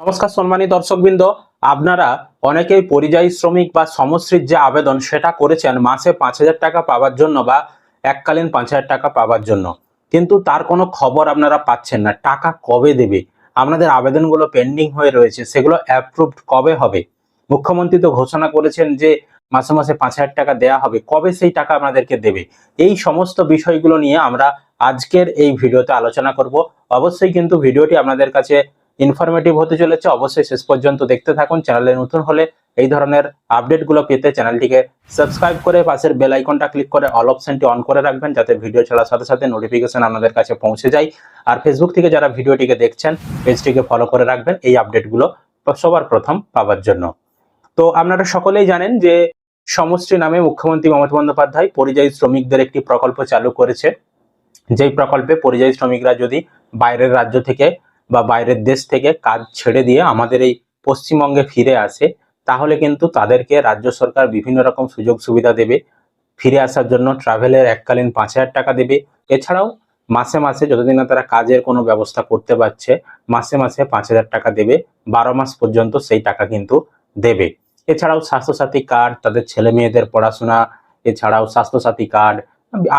নমস্কার সম্মানী দর্শকবৃন্দ, আপনারা অনেকেই পরিযায়ী শ্রমিক বা সমশ্রীর যে আবেদন সেটা করেছেন মাসে পাঁচ হাজার টাকা পাওয়ার জন্য বা এককালীন পাঁচ হাজার টাকা পাওয়ার জন্য। কিন্তু তার কোনো খবর আপনারা পাচ্ছেন না। টাকা কবে দেবে? আপনাদের আবেদনগুলো পেন্ডিং হয়ে রয়েছে। সেগুলো অ্যাপ্রুভড কবে হবে? মুখ্যমন্ত্রী তো ঘোষণা করেছেন যে মাসে মাসে পাঁচ হাজার টাকা দেয়া হবে। কবে সেই টাকা আপনাদেরকে দেবে? এই সমস্ত বিষয়গুলো নিয়ে আমরা আজকের এই ভিডিওতে আলোচনা করব। অবশ্যই কিন্তু ভিডিওটি আপনাদের কাছে ইনফরমেটিভ হতে চলেছে, অবশ্যই শেষ পর্যন্ত দেখতে থাকুন। চ্যানেলে নতুন হলে এই ধরনের আপডেটগুলো পেতে চ্যানেলটিকে সাবস্ক্রাইব করে পাশের বেল আইকনটা ক্লিক করে অল অপশনটি অন করে রাখবেন, যাতে ভিডিও ছাড়ার সাথে সাথে নোটিফিকেশন আপনাদের কাছে পৌঁছে যায়। আর ফেসবুক থেকে যারা ভিডিওটিকে দেখছেন পেজটিকে ফলো করে রাখবেন, এই আপডেটগুলো সবার প্রথম পাওয়ার জন্য। তো আপনারা সকলেই জানেন যে সমষ্টি নামে মুখ্যমন্ত্রী মমতা বন্দ্যোপাধ্যায় পরিযায়ী শ্রমিকদের একটি প্রকল্প চালু করেছে। যেই প্রকল্পে পরিযায়ী শ্রমিকরা যদি বাইরের রাজ্য থেকে বা বাইরের দেশ থেকে কাজ ছেড়ে দিয়ে আমাদের এই পশ্চিমবঙ্গে ফিরে আসে, তাহলে কিন্তু তাদেরকে রাজ্য সরকার বিভিন্ন রকম সুযোগ সুবিধা দেবে। ফিরে আসার জন্য ট্রাভেলের এককালীন পাঁচ হাজার টাকা দেবে। এছাড়াও মাসে মাসে যতদিন না তারা কাজের কোনো ব্যবস্থা করতে পারছে, মাসে মাসে পাঁচ হাজার টাকা দেবে। বারো মাস পর্যন্ত সেই টাকা কিন্তু দেবে। এছাড়াও স্বাস্থ্যসাথী কার্ড, তাদের ছেলে মেয়েদের পড়াশোনা, এছাড়াও স্বাস্থ্যসাথী কার্ড,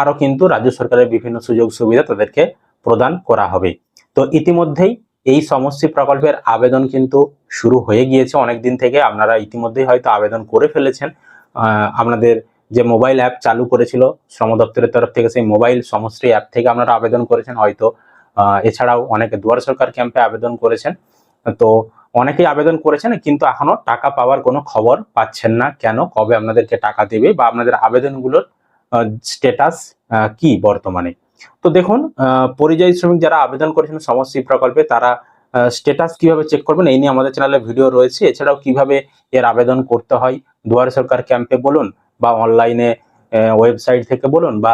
আরও কিন্তু রাজ্য সরকারের বিভিন্ন সুযোগ সুবিধা তাদেরকে প্রদান করা হবে। তো ইতিমধ্যেই এই সমষ্টি প্রকল্পের আবেদন কিন্তু শুরু হয়ে গিয়েছে অনেক দিন থেকে। আপনারা ইতিমধ্যেই হয়তো আবেদন করে ফেলেছেন। আপনাদের যে মোবাইল অ্যাপ চালু করেছিল শ্রম দপ্তরের তরফ থেকে, সেই মোবাইল সমষ্টি অ্যাপ থেকে আপনারা আবেদন করেছেন হয়তো। এছাড়াও অনেকে দুয়ার সরকার ক্যাম্পে আবেদন করেছেন। তো অনেকেই আবেদন করেছেন, কিন্তু এখনও টাকা পাওয়ার কোনো খবর পাচ্ছেন না। কেন? কবে আপনাদেরকে টাকা দেবে বা আপনাদের আবেদনগুলোর স্টেটাস কি বর্তমানে? তো দেখুন পরিযায়ী শ্রমিক যারা আবেদন করেছেন সমষ্টি প্রকল্পে, তারা স্টেটাস কীভাবে চেক করবেন এই নিয়ে আমাদের চ্যানেলে ভিডিও রয়েছে। এছাড়াও কীভাবে এর আবেদন করতে হয়, দুয়ারে সরকার ক্যাম্পে বলুন বা অনলাইনে ওয়েবসাইট থেকে বলুন বা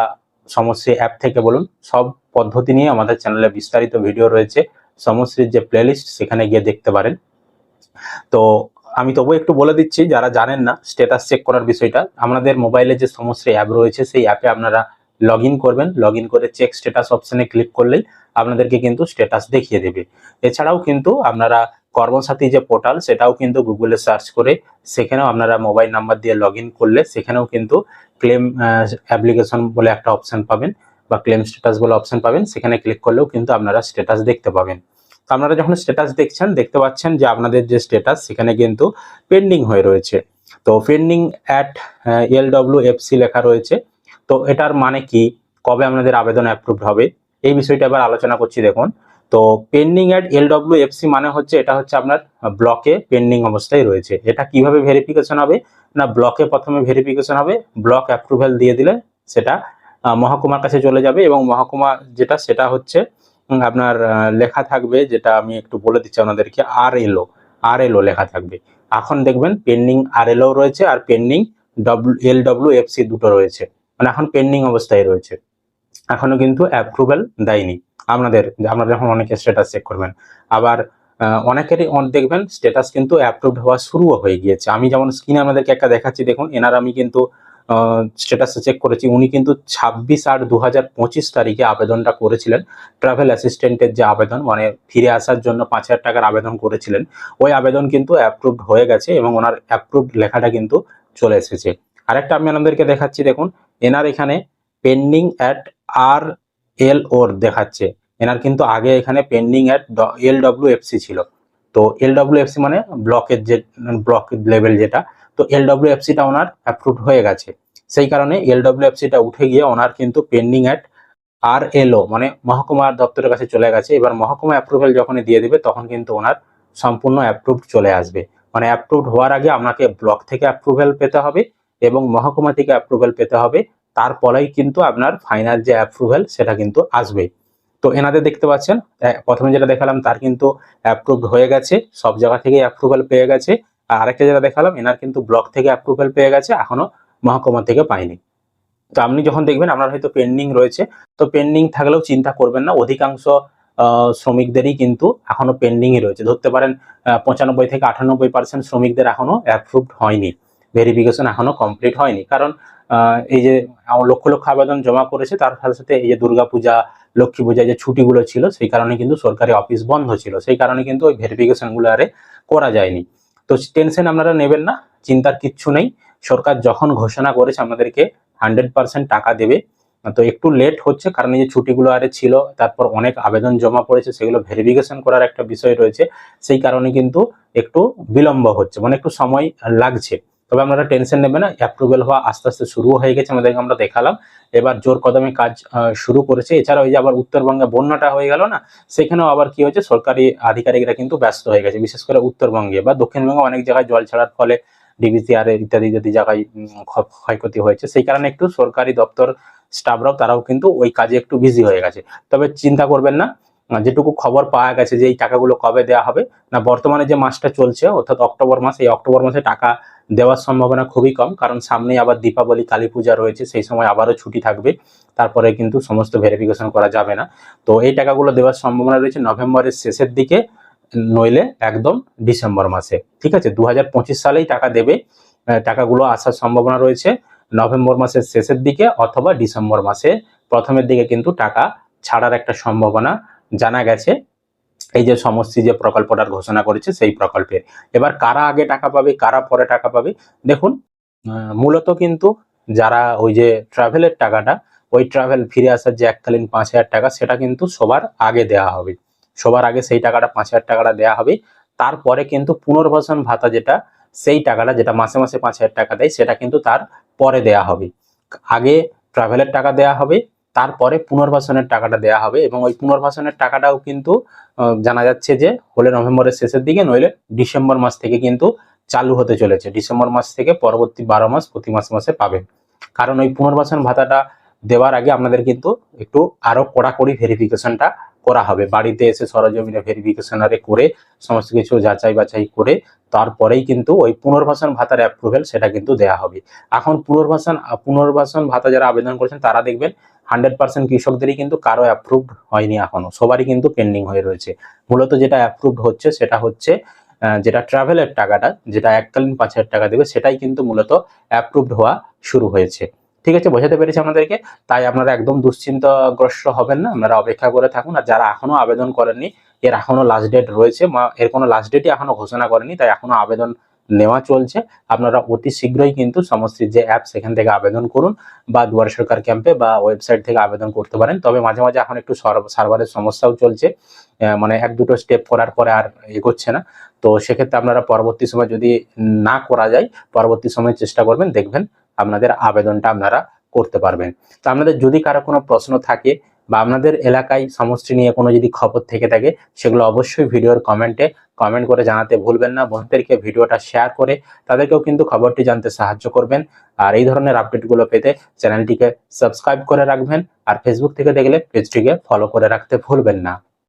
সমষ্টি অ্যাপ থেকে বলুন, সব পদ্ধতি নিয়ে আমাদের চ্যানেলে বিস্তারিত ভিডিও রয়েছে। সমষ্টির যে প্লেলিস্ট সেখানে গিয়ে দেখতে পারেন। তো আমি তবু একটু বলে দিচ্ছি, যারা জানেন না স্টেটাস চেক করার বিষয়টা, আমাদের মোবাইলে যে সমস্ত অ্যাপ রয়েছে, সেই অ্যাপে আপনারা লগ করবেন লগ করে চেক স্ট্যাটাস অপশনে ক্লিক করলেই আপনাদেরকে কিন্তু স্ট্যাটাস দেখিয়ে দেবে। এছাড়াও কিন্তু আপনারা কর্মসাথী যে পোর্টাল সেটাও কিন্তু গুগলে সার্চ করে সেখানেও আপনারা মোবাইল নাম্বার দিয়ে লগ করলে সেখানেও কিন্তু ক্লেম অ্যাপ্লিকেশন বলে একটা অপশন পাবেন বা ক্লেম স্ট্যাটাস বলে অপশন পাবেন। সেখানে ক্লিক করলেও কিন্তু আপনারা স্ট্যাটাস দেখতে পাবেন। তো আপনারা যখন স্ট্যাটাস দেখছেন, দেখতে পাচ্ছেন যে আপনাদের যে স্ট্যাটাস সেখানে কিন্তু পেন্ডিং হয়ে রয়েছে। তো pending at L W FC লেখা রয়েছে। তো এটার মানে কি? কবে আপনাদের আবেদন অ্যাপ্রুভড হবে? এই বিষয়টা এবার আলোচনা করছি, দেখুন। তো pending at L W FC মানে হচ্ছে, এটা হচ্ছে আপনার ব্লকে পেন্ডিং অবস্থায় রয়েছে। এটা কীভাবে ভেরিফিকেশন হবে? না ব্লকে প্রথমে ভেরিফিকেশন হবে ব্লক অ্যাপ্রুভাল দিয়ে দিলে সেটা মহকুমার কাছে চলে যাবে এবং মহকুমা যেটা, সেটা হচ্ছে আপনার লেখা থাকবে, যেটা আমি একটু বলে দিচ্ছি আপনাদেরকে আর এলও আর এলও লেখা থাকবে। এখন দেখবেন পেন্ডিং আর এলও রয়েছে আর pending W L W FC দুটো রয়েছে। মানে এখন পেন্ডিং অবস্থায় রয়েছে। এখনও কিন্তু অ্যাপ্রুভাল দেয়নি। আপনাদের, আপনারা যখন অনেকে স্ট্যাটাস চেক করবেন, আবার অনেকেরই অন- দেখবেন স্ট্যাটাস কিন্তু অ্যাপ্রুভড হওয়া শুরুও হয়ে গিয়েছে। আমি যেমন স্ক্রিনে আপনাদেরকে একটা দেখাচ্ছি, দেখুন, এনার আমি কিন্তু স্ট্যাটাসে চেক করেছি। উনি কিন্তু ছাব্বিশ আট দু হাজার পঁচিশ তারিখে আবেদনটা করেছিলেন। ট্রাভেল অ্যাসিস্ট্যান্টের যে আবেদন মানে ফিরে আসার জন্য পাঁচ হাজার টাকার আবেদন করেছিলেন। ওই আবেদন কিন্তু অ্যাপ্রুভড হয়ে গেছে এবং ওনার অ্যাপ্রুভড লেখাটা কিন্তু চলে এসেছে। আরেকটা আমি আপনাদেরকে দেখাচ্ছি, দেখুন, এনার এখানে পেন্ডিং অ্যাট আর এল ওর দেখাচ্ছে। এনার কিন্তু আগে এখানে pending at L W FC ছিল। তো এল ডব্লিউ এফসি মানে ব্লকের যে ব্লক লেভেল যেটা, তো এল ডব্লিউ এফসিটা ওনার অ্যাপ্রুভ হয়ে গেছে। সেই কারণে এল ডব্লিউ এফসিটা উঠে গিয়ে ওনার কিন্তু পেন্ডিং অ্যাট আর এলও মানে মহকুমা দপ্তরের কাছে চলে গেছে। এবার মহকুমা অ্যাপ্রুভাল যখনই দিয়ে দেবে, তখন কিন্তু ওনার সম্পূর্ণ অ্যাপ্রুভড চলে আসবে। মানে অ্যাপ্রুভড হওয়ার আগে আপনাকে ব্লক থেকে অ্যাপ্রুভাল পেতে হবে। এবং মহকুমা থেকে অ্যাপ্রুভাল পেতে হবে। তারপরেই কিন্তু আপনার ফাইনাল যে অ্যাপ্রুভাল সেটা কিন্তু আসবে। তো এনাদের দেখতে পাচ্ছেন প্রথমে যেটা দেখালাম, তার কিন্তু অ্যাপ্রুভড হয়ে গেছে, সব জায়গা থেকে অ্যাপ্রুভাল পেয়ে গেছে। আর আরেকটা যেটা দেখালাম, এনার কিন্তু ব্লক থেকে অ্যাপ্রুভাল পেয়ে গেছে, এখনও মহকুমা থেকে পায়নি। তো আপনি যখন দেখবেন, আপনার হয়তো পেন্ডিং রয়েছে, তো পেন্ডিং থাকলেও চিন্তা করবেন না, অধিকাংশ শ্রমিকদেরই কিন্তু এখনও পেন্ডিংই রয়েছে। ধরতে পারেন পঁচানব্বই থেকে আটানব্বই পার্সেন্ট শ্রমিকদের এখনও অ্যাপ্রুভড হয়নি। ভেরিফিকেশন এখনও কমপ্লিট হয়নি। কারণ এই যে লক্ষ লক্ষ আবেদন জমা করেছে, তার সাথে সাথে এই যে দুর্গাপূজা লক্ষ্মী পূজা যে ছুটিগুলো ছিল, সেই কারণে কিন্তু সরকারি অফিস বন্ধ ছিল। সেই কারণে কিন্তু ওই ভেরিফিকেশনগুলো আরে করা যায়নি। তো টেনশন আপনারা নেবেন না, চিন্তার কিচ্ছু নেই। সরকার যখন ঘোষণা করেছে, আমাদেরকে হান্ড্রেড পার্সেন্ট টাকা দেবে। তো একটু লেট হচ্ছে, কারণ এই যে ছুটিগুলো আরে ছিল, তারপর অনেক আবেদন জমা পড়েছে, সেগুলো ভেরিফিকেশন করার একটা বিষয় রয়েছে। সেই কারণে কিন্তু একটু বিলম্ব হচ্ছে মানে একটু সময় লাগছে। তবে আপনারা টেনশন নেবেন না অ্যাপ্রুভেল হওয়া আস্তে আস্তে শুরু হয়ে গেছে, আমাদেরকে আমরা দেখালাম। এবার জোর কদমে কাজ শুরু করেছে। এছাড়া ওই যে আবার উত্তরবঙ্গে বন্যাটা হয়ে গেল না, সেখানেও আবার কি হয়েছে, সরকারি আধিকারিকরা কিন্তু ব্যস্ত হয়ে গেছে, বিশেষ করে উত্তরবঙ্গে বা দক্ষিণবঙ্গে অনেক জায়গায় জল ছাড়ার ফলে ডিবিসিআর ইত্যাদি ইত্যাদি জায়গায় ক্ষয়ক্ষতি হয়েছে, সেই কারণে একটু সরকারি দপ্তর স্টাফরাও তারাও কিন্তু ওই কাজে একটু বিজি হয়ে গেছে। তবে চিন্তা করবেন না যেটুকু খবর পাওয়া গেছে যে এই টাকাগুলো কবে দেওয়া হবে, না বর্তমানে যে মাসটা চলছে, অর্থাৎ অক্টোবর মাস, এই অক্টোবর মাসে টাকা দেওয়ার সম্ভাবনা খুবই কম, কারণ সামনেই আবার দীপাবলি, কালী পূজা রয়েছে, সেই সময় আবারও ছুটি থাকবে, তারপরে কিন্তু সমস্ত ভেরিফিকেশন করা যাবে না। তো এই টাকাগুলো দেওয়ার সম্ভাবনা রয়েছে নভেম্বরের শেষের দিকে, নইলে একদম ডিসেম্বর মাসে। ঠিক আছে? দু হাজার পঁচিশ সালেই টাকা দেবে টাকাগুলো আসার সম্ভাবনা রয়েছে নভেম্বর মাসের শেষের দিকে অথবা ডিসেম্বর মাসে। প্রথমের দিকে কিন্তু টাকা ছাড়ার একটা সম্ভাবনা জানা গেছে। এই যে সমষ্টি যে প্রকল্পটার ঘোষণা করেছে, সেই প্রকল্পে। এবার কারা আগে টাকা পাবে, কারা পরে টাকা পাবে? দেখুন মূলত কিন্তু যারা ওই যে ট্রাভেলের টাকাটা, ওই ট্রাভেল ফিরে আসার যে এককালীন পাঁচ হাজার টাকা, সেটা কিন্তু সবার আগে দেওয়া হবে। সবার আগে সেই টাকাটা, পাঁচ হাজার টাকাটা দেওয়া হবে। তারপরে কিন্তু পুনর্বাসন ভাতা যেটা, সেই টাকাটা যেটা মাসে মাসে পাঁচ হাজার টাকা দেয়, সেটা কিন্তু তার পরে দেয়া হবে। আগে ট্রাভেলের টাকা দেয়া হবে তারপরে পুনর্বাসনের টাকাটা দেয়া হবে এবং ওই পুনর্বাসনের টাকাটাও কিন্তু জানা যাচ্ছে যে হলে নভেম্বরের শেষের দিকে, নইলে ডিসেম্বর মাস থেকে কিন্তু চালু হতে চলেছে। ডিসেম্বর মাস থেকে পরবর্তী বারো মাস প্রতি মাসে মাসে পাবেন। কারণ ওই পুনর্বাসন ভাতাটা দেওয়ার আগে আপনাদের কিন্তু একটু আরও কড়াকড়ি ভেরিফিকেশনটা করা হবে। বাড়িতে এসে সরজমিনে ভেরিফিকেশন আরে করে সমস্ত কিছু যাচাই বাছাই করে তারপরেই কিন্তু ওই পুনর্বাসন ভাতার অ্যাপ্রুভেল সেটা কিন্তু দেয়া হবে। এখন পুনর্বাসন পুনর্বাসন ভাতা যারা আবেদন করেছেন তারা দেখবেন হান্ড্রেড পার্সেন্ট কৃষকদেরই কিন্তু কারও অ্যাপ্রুভড হয়নি এখনও। সবারই কিন্তু পেন্ডিং হয়ে রয়েছে। মূলত যেটা অ্যাপ্রুভড হচ্ছে, সেটা হচ্ছে যেটা ট্রাভেলের টাকাটা, যেটা এককালীন পাঁচ হাজার টাকা দেবে, সেটাই কিন্তু মূলত অ্যাপ্রুভড হওয়া শুরু হয়েছে। ঠিক আছে? বোঝাতে পেরেছি আমাদেরকে? তাই আপনারা একদম দুশ্চিন্তাগ্রস্ত হবেন না। আপনারা অপেক্ষা করে থাকুন। আর যারা এখনও আবেদন করেননি, এর এখনও লাস্ট ডেট রয়েছে এর কোনো লাস্ট ডেটই এখনও ঘোষণা করেনি, তাই এখনও আবেদন নেওয়া চলছে। আপনারা অতি শীঘ্রই কিন্তু সমস্ত যে অ্যাপ সেখান থেকে আবেদন করুন বা দুয়ারে সরকার ক্যাম্পে বা ওয়েবসাইট থেকে আবেদন করতে পারেন। তবে মাঝে মাঝে এখন একটু সার্ভারের সমস্যাও চলছে। মানে এক দুটো স্টেপ করার পরে আর এগোচ্ছে না। তো সেক্ষেত্রে আপনারা পরবর্তী সময় যদি না করা যায়, পরবর্তী সময় চেষ্টা করবেন, দেখবেন আপনাদের আবেদনটা আপনারা করতে পারবেন। তো আপনাদের যদি কারও কোনো প্রশ্ন থাকে বা আপনাদের এলাকায় সমষ্টি নিয়ে কোনো যদি খবর থেকে থাকে, সেগুলো অবশ্যই ভিডিওর কমেন্টে কমেন্ট করে জানাতে ভুলবেন না। বন্ধুদেরকে ভিডিওটা শেয়ার করে তাদেরকেও কিন্তু খবরটি জানতে সাহায্য করবেন। আর এই ধরনের আপডেটগুলো পেতে চ্যানেলটিকে সাবস্ক্রাইব করে রাখবেন। আর ফেসবুক থেকে দেখলে পেজটিকে ফলো করে রাখতে ভুলবেন না।